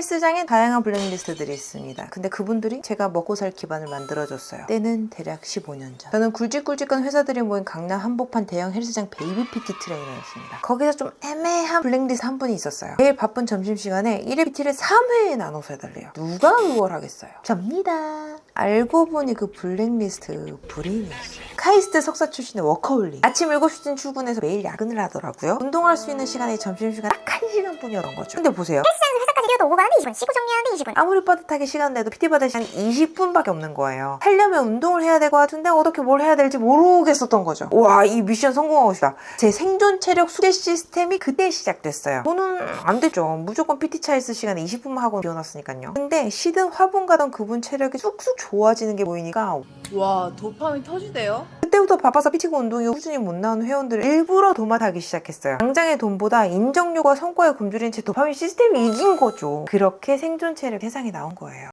헬스장엔 다양한 블랙리스트들이 있습니다. 근데 그분들이 제가 먹고 살 기반을 만들어줬어요. 때는 대략 15년 전. 저는 굵직굵직한 회사들이 모인 강남 한복판 대형 헬스장 베이비 PT 트레이너였습니다. 거기서 좀 애매한 블랙리스트 한 분이 있었어요. 매일 바쁜 점심시간에 1회 PT를 3회에 나눠서 해달래요. 누가 그걸 하겠어요? 접니다. 알고 보니 그 블랙리스트 불임이었어요. 카이스트 석사 출신의 워커홀릭. 아침 7시쯤 출근해서 매일 야근을 하더라고요. 운동할 수 있는 시간이 점심시간 딱 1시간뿐이었던 거죠. 근데 보세요. 회사까지 뛰어도 오고 가는데 20분, 씻고 정리하는데 20분. 아무리 빠듯하게 시간 내도 PT 받을 시간 20분밖에 없는 거예요. 하려면 운동을 해야 될것 같은데 어떻게 뭘 해야 될지 모르겠었던 거죠. 와, 이 미션 성공하고 싶다. 제 생존 체력 수제 시스템이 그때 시작됐어요. 저는 안 되죠. 무조건 PT 차 있을 시간에 20분만 하고 비워놨으니까요. 근데 시든 화분 가던 그분 체력이 쑥쑥 좋아지는 게 보이니까 와 도파민 터지대요? 그때부터 바빠서 PT고 운동이 꾸준히 못 나오는 회원들을 일부러 도맡하기 시작했어요. 당장의 돈보다 인정료가 성과에 굶주린 채 도파민 시스템이 이긴 거죠. 그렇게 생존체력 세상에 나온 거예요.